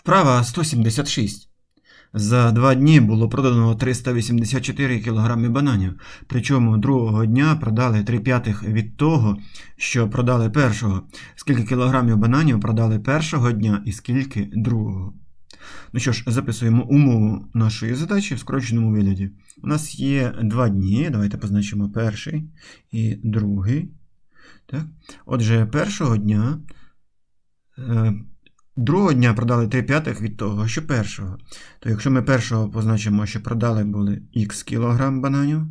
Вправа 176. За два дні було продано 384 кг бананів. Причому другого дня продали 3 п'ятих від того, що продали першого. Скільки кілограмів бананів продали першого дня і скільки другого. Ну що ж, записуємо умову нашої задачі в скороченому вигляді. У нас є два дні. Давайте позначимо перший і другий. Так? Отже, першого дня. Другого дня продали 3 п'ятих від того, що першого. То якщо ми першого позначимо, що продали були х кілограм бананів,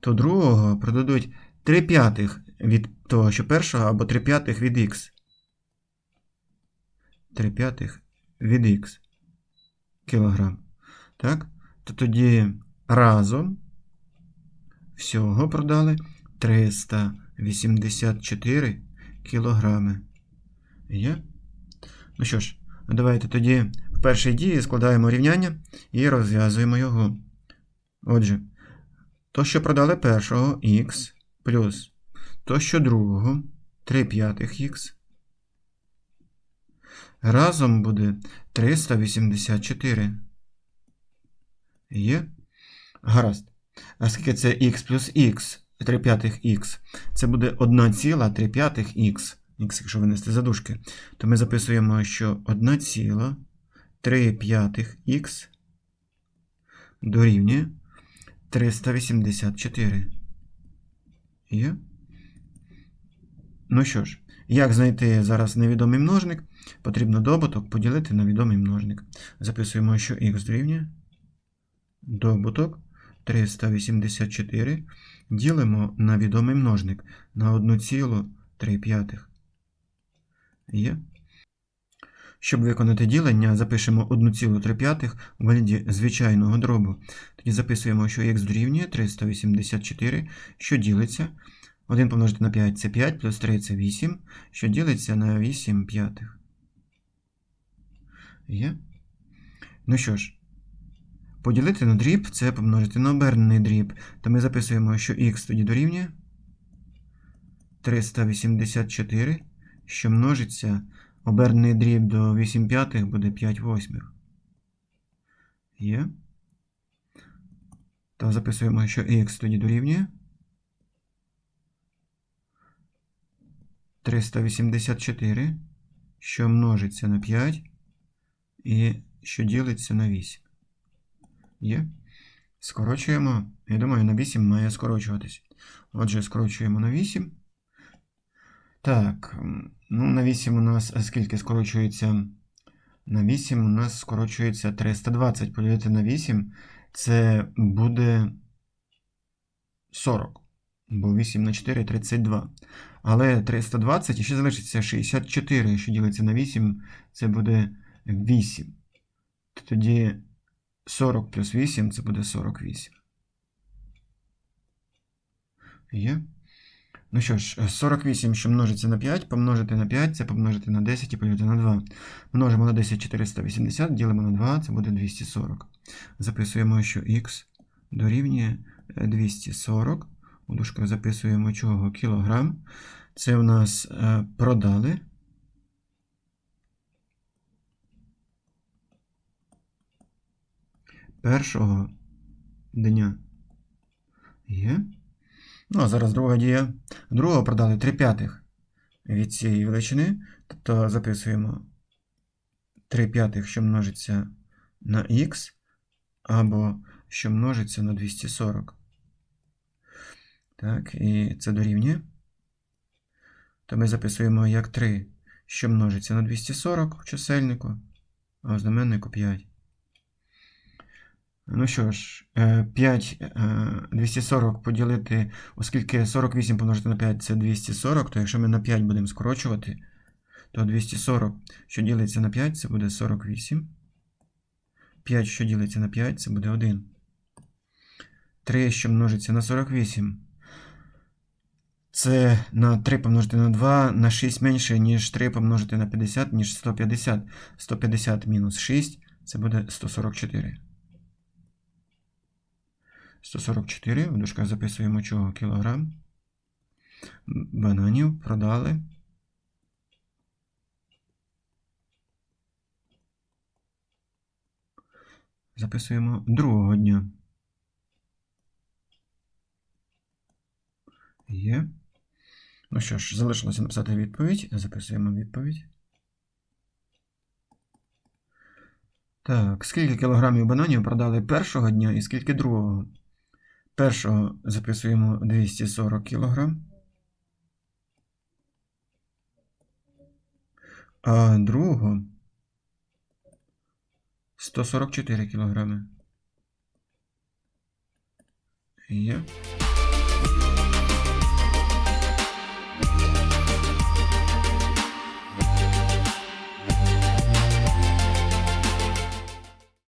то другого продадуть 3 п'ятих від того, що першого, або 3 п'ятих від х. 3 п'ятих від х кілограм. Так? То тоді разом всього продали 384 кілограми. Є? Ну що ж, давайте тоді в першій дії складаємо рівняння і розв'язуємо його. Отже, то, що продали першого х плюс то, що другого 3 п'ятих х. Разом буде 384. Є? Гаразд. А скільки це х плюс х, 3 п'ятих х, це буде 1,3 п'ятих х. Якщо винести задушки, то ми записуємо, що 1,3х дорівнює 384. Є? Ну що ж, як знайти зараз невідомий множник? Потрібно добуток поділити на відомий множник. Записуємо, що х дорівнює добуток 384 ділимо на відомий множник на 1,3 п'ятих. Є. Щоб виконати ділення, запишемо 1,3 у вигляді звичайного дробу. Тоді записуємо, що х дорівнює 384, що ділиться. 1 помножити на 5 це 5, плюс 3 це 8, що ділиться на 8 п'ятих. Є. Ну що ж, поділити на дріб це помножити на обернений дріб. То ми записуємо, що х тоді дорівнює 384 що множиться обернений дріб до 8 п'ятих буде 5 восьмих. Є. То записуємо, що х тоді дорівнює 384, що множиться на 5 і що ділиться на 8. Є. Скорочуємо. Я думаю, на 8 має скорочуватись. Отже, скорочуємо на 8. Так, ну на 8 у нас скільки скорочується? На 8 у нас скорочується 320. Поділити на 8 це буде 40. Бо 8 на 4 32. Але 320 і ще залишиться 64, що ділиться на 8, це буде 8. Тоді 40 плюс 8 це буде 48. Є? Ну що ж, 48, що множиться на 5, помножити на 5, це помножити на 10 і поділити на 2. Множимо на 10 480, ділимо на 2, це буде 240. Записуємо, що х дорівнює 240. У дужках записуємо чого кілограм. Це у нас е, продали. Першого дня. Є. Ну, а зараз друга дія. Другого продали 3 п'ятих від цієї величини. Тобто записуємо 3 п'ятих, що множиться на х, або що множиться на 240. Так, і це дорівнює. То ми записуємо як 3, що множиться на 240 в чисельнику, а в знаменнику 5. Ну що ж, е, 5 е, 240 поділити, оскільки 48 помножити на 5 це 240, то якщо ми на 5 будемо скорочувати, то 240, що ділиться на 5, це буде 48. 5, що ділиться на 5, це буде 1. 3, що множиться на 48. Це на 3 помножити на 2 на 6 менше, ніж 3 помножити на 50, ніж 150. 150 мінус 6 це буде 144. 144, в дужках записуємо чого кілограм. Бананів продали Записуємо другого дня. Є. Ну що ж, залишилося написати відповідь. Записуємо відповідь. Так, скільки кілограмів бананів продали першого дня і скільки другого? Першого записуємо 240 кілограм. А другого 144 кілограми. Є.